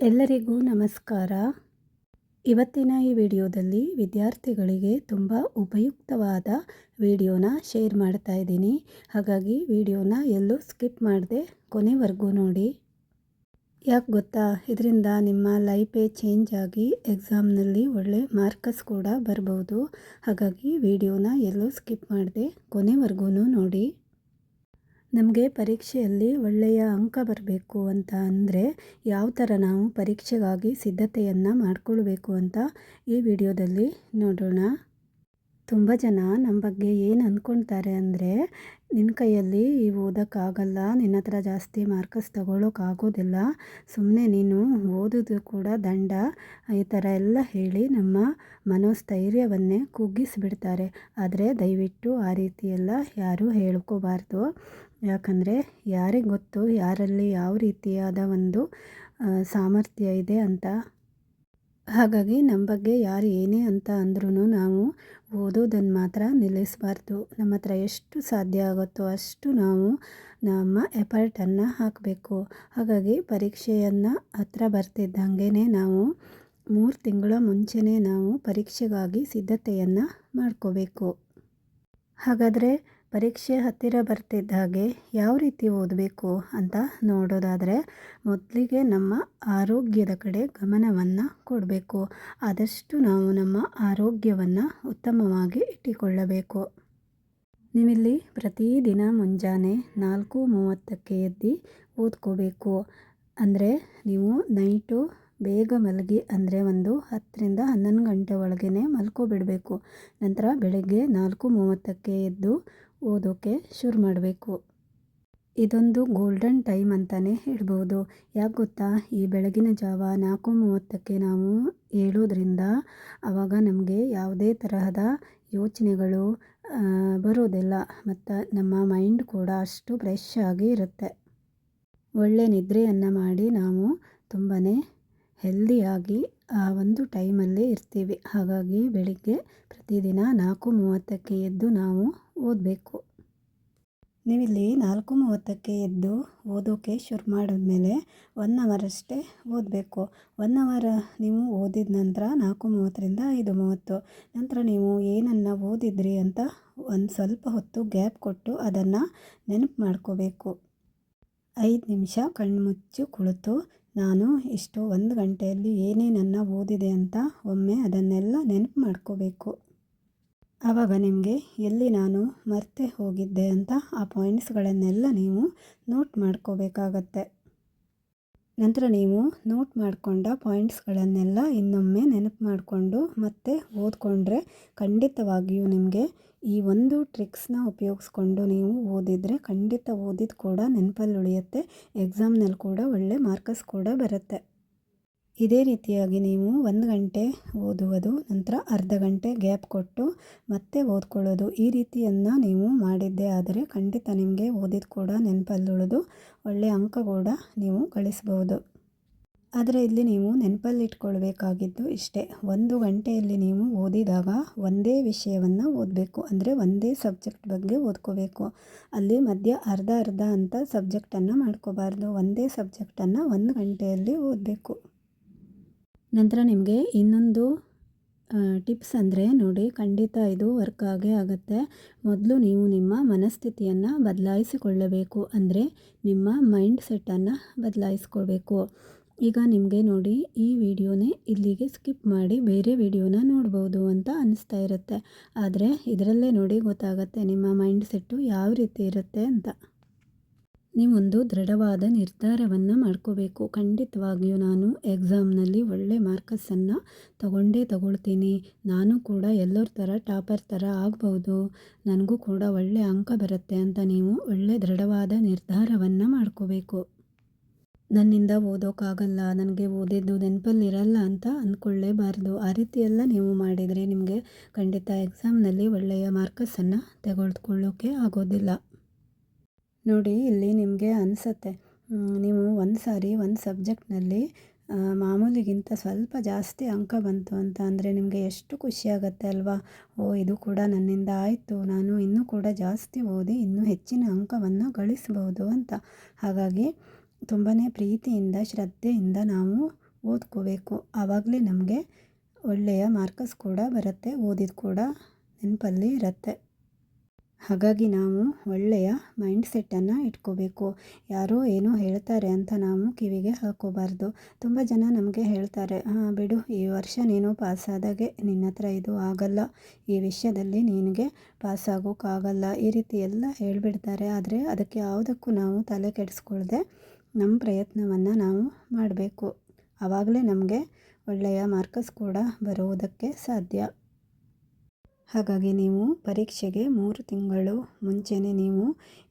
ಎಲ್ಲರಿಗೂ ನಮಸ್ಕಾರ. ಇವತ್ತಿನ ಈ ವಿಡಿಯೋದಲ್ಲಿ ವಿದ್ಯಾರ್ಥಿಗಳಿಗೆ ತುಂಬ ಉಪಯುಕ್ತವಾದ ವಿಡಿಯೋನ ಶೇರ್ ಮಾಡ್ತಾ ಇದ್ದೀನಿ. ಹಾಗಾಗಿ ವಿಡಿಯೋನ ಎಲ್ಲೂ ಸ್ಕಿಪ್ ಮಾಡದೆ ಕೊನೆವರೆಗೂ ನೋಡಿ. ಯಾಕೆ ಗೊತ್ತಾ? ಇದರಿಂದ ನಿಮ್ಮ ಲೈಫೇ ಚೇಂಜ್ ಆಗಿ ಎಕ್ಸಾಮ್ನಲ್ಲಿ ಒಳ್ಳೆ ಮಾರ್ಕಸ್ ಕೂಡ ಬರ್ಬೋದು. ಹಾಗಾಗಿ ವಿಡಿಯೋನ ಎಲ್ಲೂ ಸ್ಕಿಪ್ ಮಾಡದೆ ಕೊನೆವರೆಗೂ ನೋಡಿ. ನಮಗೆ ಪರೀಕ್ಷೆಯಲ್ಲಿ ಒಳ್ಳೆಯ ಅಂಕ ಬರಬೇಕು ಅಂತ ಅಂದರೆ ಯಾವ ಥರ ನಾವು ಪರೀಕ್ಷೆಗಾಗಿ ಸಿದ್ಧತೆಯನ್ನು ಮಾಡಿಕೊಳ್ಬೇಕು ಅಂತ ಈ ವಿಡಿಯೋದಲ್ಲಿ ನೋಡೋಣ. ತುಂಬ ಜನ ನಮ್ಮ ಬಗ್ಗೆ ಏನು ಅಂದ್ಕೊಳ್ತಾರೆ ಅಂದರೆ ನಿನ್ನ ಕೈಯಲ್ಲಿ ಓದೋಕ್ಕಾಗಲ್ಲ ನಿನ್ನ ಹತ್ರ ಜಾಸ್ತಿ ಮಾರ್ಕಸ್ ತಗೊಳ್ಳೋಕ್ಕಾಗೋದಿಲ್ಲ ಸುಮ್ಮನೆ ನೀನು ಓದೋದು ಕೂಡ ದಂಡ, ಈ ಥರ ಎಲ್ಲ ಹೇಳಿ ನಮ್ಮ ಮನೋಸ್ಥೈರ್ಯವನ್ನೇ ಕುಗ್ಗಿಸಿಬಿಡ್ತಾರೆ. ಆದರೆ ದಯವಿಟ್ಟು ಆ ರೀತಿಯೆಲ್ಲ ಯಾರೂ ಹೇಳ್ಕೋಬಾರ್ದು. ಯಾಕಂದರೆ ಯಾರಿಗೆ ಗೊತ್ತು, ಯಾರಲ್ಲಿ ಯಾವ ರೀತಿಯಾದ ಒಂದು ಸಾಮರ್ಥ್ಯ ಇದೆ ಅಂತ ಹಾಗಾಗಿ ನಮ್ಮ ಬಗ್ಗೆ ಯಾರು ಏನೇ ಅಂತ ಅಂದ್ರೂ ನಾವು ಓದೋದನ್ನು ಮಾತ್ರ ನಿಲ್ಲಿಸಬಾರ್ದು. ನಮ್ಮ ಹತ್ರ ಎಷ್ಟು ಸಾಧ್ಯ ಆಗುತ್ತೋ ಅಷ್ಟು ನಾವು ನಮ್ಮ ಎಫರ್ಟನ್ನು ಹಾಕಬೇಕು. ಹಾಗಾಗಿ ಪರೀಕ್ಷೆಯನ್ನು ಹತ್ರ ಬರ್ತಿದ್ದಂಗೆ ನಾವು ಮೂರು ತಿಂಗಳ ಮುಂಚೆನೇ ನಾವು ಪರೀಕ್ಷೆಗಾಗಿ ಸಿದ್ಧತೆಯನ್ನು ಮಾಡ್ಕೋಬೇಕು. ಹಾಗಾದರೆ ಪರೀಕ್ಷೆ ಹತ್ತಿರ ಬರ್ತಿದ್ದ ಹಾಗೆ ಯಾವ ರೀತಿ ಓದಬೇಕು ಅಂತ ನೋಡೋದಾದರೆ ಮೊದಲಿಗೆ ನಮ್ಮ ಆರೋಗ್ಯದ ಕಡೆ ಗಮನವನ್ನು ಕೊಡಬೇಕು. ಆದಷ್ಟು ನಾವು ನಮ್ಮ ಆರೋಗ್ಯವನ್ನು ಉತ್ತಮವಾಗಿ ಇಟ್ಟುಕೊಳ್ಳಬೇಕು. ನೀವಿಲ್ಲಿ ಪ್ರತಿದಿನ ಮುಂಜಾನೆ ನಾಲ್ಕು ಮೂವತ್ತಕ್ಕೆ ಎದ್ದು ಓದ್ಕೋಬೇಕು. ಅಂದರೆ ನೀವು ನೈಟು ಬೇಗ ಮಲಗಿ ಅಂದರೆ ಒಂದು ಹತ್ತರಿಂದ ಹನ್ನೊಂದು ಗಂಟೆ ಒಳಗೇ ಮಲ್ಕೋಬಿಡಬೇಕು. ನಂತರ ಬೆಳಗ್ಗೆ ನಾಲ್ಕು ಮೂವತ್ತಕ್ಕೆ ಎದ್ದು ಓದೋಕ್ಕೆ ಶುರು ಮಾಡಬೇಕು. ಇದೊಂದು ಗೋಲ್ಡನ್ ಟೈಮ್ ಅಂತಲೇ ಹೇಳ್ಬೋದು. ಯಾಕೆ ಗೊತ್ತಾ? ಈ ಬೆಳಗಿನ ಜಾವ ನಾಲ್ಕು ಮೂವತ್ತಕ್ಕೆ ನಾವು ಹೇಳೋದ್ರಿಂದ ಆವಾಗ ನಮಗೆ ಯಾವುದೇ ತರಹದ ಯೋಚನೆಗಳು ಬರೋದಿಲ್ಲ. ಮತ್ತು ನಮ್ಮ ಮೈಂಡ್ ಕೂಡ ಅಷ್ಟು ಫ್ರೆಶ್ ಆಗಿ ಇರುತ್ತೆ. ಒಳ್ಳೆ ನಿದ್ರೆಯನ್ನು ಮಾಡಿ ನಾವು ತುಂಬಾ ಹೆಲ್ದಿಯಾಗಿ, ಆ ಒಂದು ಟೈಮಲ್ಲಿ ಇರ್ತೀವಿ. ಹಾಗಾಗಿ ಬೆಳಿಗ್ಗೆ ಪ್ರತಿದಿನ ನಾಲ್ಕು ಮೂವತ್ತಕ್ಕೆ ಎದ್ದು ನಾವು ಓದಬೇಕು. ನೀವಿಲ್ಲಿ ನಾಲ್ಕು ಮೂವತ್ತಕ್ಕೆ ಎದ್ದು ಓದೋಕ್ಕೆ ಶುರು ಮಾಡಿದ್ಮೇಲೆ ಒನ್ ಅವರ್ ಅಷ್ಟೇ ಓದಬೇಕು. ಒನ್ ಅವರ್ ನೀವು ಓದಿದ ನಂತರ ನಾಲ್ಕು ಮೂವತ್ತರಿಂದ ಐದು ಮೂವತ್ತು. ನಂತರ ನೀವು ಏನನ್ನು ಓದಿದ್ರಿ ಅಂತ ಒಂದು ಸ್ವಲ್ಪ ಹೊತ್ತು ಗ್ಯಾಪ್ ಕೊಟ್ಟು ಅದನ್ನು ನೆನಪು ಮಾಡ್ಕೋಬೇಕು. ಐದು ನಿಮಿಷ ಕಣ್ಮುಚ್ಚು ಕುಳಿತು, ನಾನು ಇಷ್ಟು ಒಂದು ಗಂಟೆಯಲ್ಲಿ ಏನೇನನ್ನು ಓದಿದೆ ಅಂತ ಒಮ್ಮೆ ಅದನ್ನೆಲ್ಲ ನೆನಪು ಮಾಡ್ಕೋಬೇಕು. ಆವಾಗ ನಿಮಗೆ ಎಲ್ಲಿ ನಾನು ಮರ್ತೆ ಹೋಗಿದ್ದೆ ಅಂತ ಆ ಪಾಯಿಂಟ್ಸ್ಗಳನ್ನೆಲ್ಲ ನೀವು ನೋಟ್ ಮಾಡ್ಕೋಬೇಕಾಗತ್ತೆ. ನಂತರ ನೀವು ನೋಟ್ ಮಾಡಿಕೊಂಡ ಪಾಯಿಂಟ್ಸ್ಗಳನ್ನೆಲ್ಲ ಇನ್ನೊಮ್ಮೆ ನೆನಪು ಮಾಡಿಕೊಂಡು ಮತ್ತೆ ಓದ್ಕೊಂಡ್ರೆ ಖಂಡಿತವಾಗಿಯೂ ನಿಮಗೆ ಈ ಒಂದು ಟ್ರಿಕ್ಸ್ನ ಉಪಯೋಗಿಸ್ಕೊಂಡು ನೀವು ಓದಿದರೆ ಖಂಡಿತ ಓದಿದ ಕೂಡ ನೆನಪಲ್ಲಿ ಉಳಿಯುತ್ತೆ. ಎಕ್ಸಾಮ್ನಲ್ಲಿ ಕೂಡ ಒಳ್ಳೆ ಮಾರ್ಕಸ್ ಕೂಡ ಬರುತ್ತೆ. ಇದೇ ರೀತಿಯಾಗಿ ನೀವು ಒಂದು ಗಂಟೆ ಓದುವುದು, ನಂತರ ಅರ್ಧ ಗಂಟೆ ಗ್ಯಾಪ್ ಕೊಟ್ಟು ಮತ್ತೆ ಓದ್ಕೊಳ್ಳೋದು. ಈ ರೀತಿಯನ್ನು ನೀವು ಮಾಡಿದ್ದೇ ಆದರೆ ಖಂಡಿತ ನಿಮಗೆ ಓದಿದ ಕೂಡ ನೆನಪಲ್ಲಿ ಉಳಿದು ಒಳ್ಳೆಯ ಅಂಕ ಕೂಡ ನೀವು ಗಳಿಸಬಹುದು. ಆದರೆ ಇಲ್ಲಿ ನೀವು ನೆನಪಲ್ಲಿ ಇಟ್ಕೊಳ್ಬೇಕಾಗಿದ್ದು ಇಷ್ಟೇ. ಒಂದು ಗಂಟೆಯಲ್ಲಿ ನೀವು ಓದಿದಾಗ ಒಂದೇ ವಿಷಯವನ್ನು ಓದಬೇಕು. ಅಂದರೆ ಒಂದೇ ಸಬ್ಜೆಕ್ಟ್ ಬಗ್ಗೆ ಓದ್ಕೋಬೇಕು. ಅಲ್ಲಿ ಮಧ್ಯ ಅರ್ಧ ಅರ್ಧ ಅಂತ ಸಬ್ಜೆಕ್ಟನ್ನು ಮಾಡ್ಕೋಬಾರ್ದು. ಒಂದೇ ಸಬ್ಜೆಕ್ಟನ್ನು ಒಂದು ಗಂಟೆಯಲ್ಲಿ ಓದಬೇಕು. ನಂತರ ನಿಮಗೆ ಇನ್ನೊಂದು ಟಿಪ್ಸ್ ಅಂದರೆ ನೋಡಿ, ಖಂಡಿತ ಇದು ವರ್ಕ್ ಆಗೇ ಆಗುತ್ತೆ. ಮೊದಲು ನೀವು ನಿಮ್ಮ ಮನಸ್ಥಿತಿಯನ್ನು ಬದಲಾಯಿಸಿಕೊಳ್ಳಬೇಕು. ಅಂದರೆ ನಿಮ್ಮ ಮೈಂಡ್ ಸೆಟ್ಟನ್ನು ಬದಲಾಯಿಸ್ಕೊಳ್ಬೇಕು. ಈಗ ನಿಮಗೆ ನೋಡಿ, ಈ ವಿಡಿಯೋನೇ ಇಲ್ಲಿಗೆ ಸ್ಕಿಪ್ ಮಾಡಿ ಬೇರೆ ವಿಡಿಯೋನ ನೋಡ್ಬೋದು ಅಂತ ಅನಿಸ್ತಾ ಇರುತ್ತೆ. ಆದರೆ ಇದರಲ್ಲೇ ನೋಡಿ ಗೊತ್ತಾಗುತ್ತೆ ನಿಮ್ಮ ಮೈಂಡ್ ಸೆಟ್ಟು ಯಾವ ರೀತಿ ಇರುತ್ತೆ ಅಂತ. ನೀವೊಂದು ದೃಢವಾದ ನಿರ್ಧಾರವನ್ನು ಮಾಡ್ಕೋಬೇಕು. ಖಂಡಿತವಾಗಿಯೂ ನಾನು ಎಕ್ಸಾಮ್ನಲ್ಲಿ ಒಳ್ಳೆ ಮಾರ್ಕಸನ್ನು ತಗೊಂಡೇ ತಗೊಳ್ತೀನಿ. ನಾನು ಕೂಡ ಎಲ್ಲರ ಥರ ಟಾಪರ್ ಥರ ಆಗ್ಬೋದು. ನನಗೂ ಕೂಡ ಒಳ್ಳೆ ಅಂಕ ಬರುತ್ತೆ ಅಂತ ನೀವು ಒಳ್ಳೆ ದೃಢವಾದ ನಿರ್ಧಾರವನ್ನು ಮಾಡ್ಕೋಬೇಕು. ನನ್ನಿಂದ ಓದೋಕ್ಕಾಗಲ್ಲ ನನಗೆ ಓದಿದ್ದು ನೆನಪಲ್ಲಿರಲ್ಲ ಅಂತ ಅಂದ್ಕೊಳ್ಳೇಬಾರ್ದು ಆ ರೀತಿಯೆಲ್ಲ ನೀವು ಮಾಡಿದರೆ ನಿಮಗೆ ಖಂಡಿತ ಎಕ್ಸಾಮ್ನಲ್ಲಿ ಒಳ್ಳೆಯ ಮಾರ್ಕಸನ್ನು ತೆಗೆದುಕೊಳ್ಳೋಕ್ಕೆ ಆಗೋದಿಲ್ಲ. ನೋಡಿ, ಇಲ್ಲಿ ನಿಮಗೆ ಅನಿಸುತ್ತೆ. ನೀವು ಒಂದು ಸಾರಿ ಒಂದು ಸಬ್ಜೆಕ್ಟ್ನಲ್ಲಿ ಮಾಮೂಲಿಗಿಂತ ಸ್ವಲ್ಪ ಜಾಸ್ತಿ ಅಂಕ ಬಂತು ಅಂತ ಅಂದರೆ ನಿಮಗೆ ಎಷ್ಟು ಖುಷಿಯಾಗತ್ತೆ ಅಲ್ವಾ? ಓ, ಇದು ಕೂಡ ನನ್ನಿಂದ ಆಯಿತು. ನಾನು ಇನ್ನೂ ಕೂಡ ಜಾಸ್ತಿ ಓದಿ ಇನ್ನೂ ಹೆಚ್ಚಿನ ಅಂಕವನ್ನು ಗಳಿಸಬಹುದು ಅಂತ. ಹಾಗಾಗಿ ತುಂಬಾ ಪ್ರೀತಿಯಿಂದ, ಶ್ರದ್ಧೆಯಿಂದ ನಾವು ಓದ್ಕೋಬೇಕು. ಆವಾಗಲೇ ನಮಗೆ ಒಳ್ಳೆಯ ಮಾರ್ಕಸ್ ಕೂಡ ಬರುತ್ತೆ, ಓದಿದ ಕೂಡ ನೆನಪಲ್ಲಿ ಇರುತ್ತೆ. ಹಾಗಾಗಿ ನಾವು ಒಳ್ಳೆಯ ಮೈಂಡ್ ಸೆಟ್ಟನ್ನು ಇಟ್ಕೋಬೇಕು. ಯಾರೋ ಏನೋ ಹೇಳ್ತಾರೆ ಅಂತ ನಾವು ಕಿವಿಗೆ ಹಾಕೋಬಾರ್ದು. ತುಂಬ ಜನ ನಮಗೆ ಹೇಳ್ತಾರೆ, ಹಾಂ, ಬಿಡು, ಈ ವರ್ಷ ನೀನು ಪಾಸಾದಾಗೆ ನಿನ್ನ ಹತ್ರ ಇದು ಆಗಲ್ಲ. ಈ ವಿಷಯದಲ್ಲಿ ನಿನಗೆ ಪಾಸಾಗೋಕ್ಕಾಗಲ್ಲ ಈ ರೀತಿ ಎಲ್ಲ ಹೇಳಿಬಿಡ್ತಾರೆ. ಆದರೆ ಅದಕ್ಕೆ ಯಾವುದಕ್ಕೂ ನಾವು ತಲೆ ಕೆಡಿಸ್ಕೊಳ್ದೆ ನಮ್ಮ ಪ್ರಯತ್ನವನ್ನು ನಾವು ಮಾಡಬೇಕು. ಆವಾಗಲೇ ನಮಗೆ ಒಳ್ಳೆಯ ಮಾರ್ಕಸ್ ಕೂಡ ಬರುವುದಕ್ಕೆ ಸಾಧ್ಯ. ಹಾಗಾಗಿ ನೀವು ಪರೀಕ್ಷೆಗೆ ಮೂರು ತಿಂಗಳು ಮುಂಚೆನೇ ನೀವು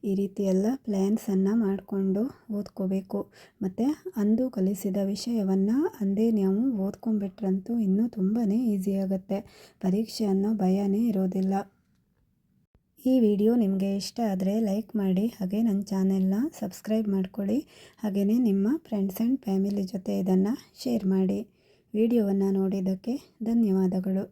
ಈ ರೀತಿ ಎಲ್ಲ ಪ್ಲ್ಯಾನ್ಸನ್ನು ಮಾಡಿಕೊಂಡು ಓದ್ಕೋಬೇಕು. ಮತ್ತು ಅಂದು ಕಲಿಸಿದ ವಿಷಯವನ್ನು ಅಂದೇ ನಾವು ಓದ್ಕೊಂಡ್ಬಿಟ್ರಂತೂ ಇನ್ನೂ ತುಂಬಾ ಈಸಿ ಆಗುತ್ತೆ. ಪರೀಕ್ಷೆ ಅನ್ನೋ ಭಯನೇ ಇರೋದಿಲ್ಲ. ಈ ವಿಡಿಯೋ ನಿಮಗೆ ಇಷ್ಟ ಆದರೆ ಲೈಕ್ ಮಾಡಿ, ಹಾಗೆ ನನ್ನ ಚಾನೆಲ್ನ ಸಬ್ಸ್ಕ್ರೈಬ್ ಮಾಡಿಕೊಳ್ಳಿ ಹಾಗೆಯೇ ನಿಮ್ಮ ಫ್ರೆಂಡ್ಸ್ ಆ್ಯಂಡ್ ಫ್ಯಾಮಿಲಿ ಜೊತೆ ಇದನ್ನು ಶೇರ್ ಮಾಡಿ. ವಿಡಿಯೋವನ್ನು ನೋಡಿದ್ದಕ್ಕೆ ಧನ್ಯವಾದಗಳು.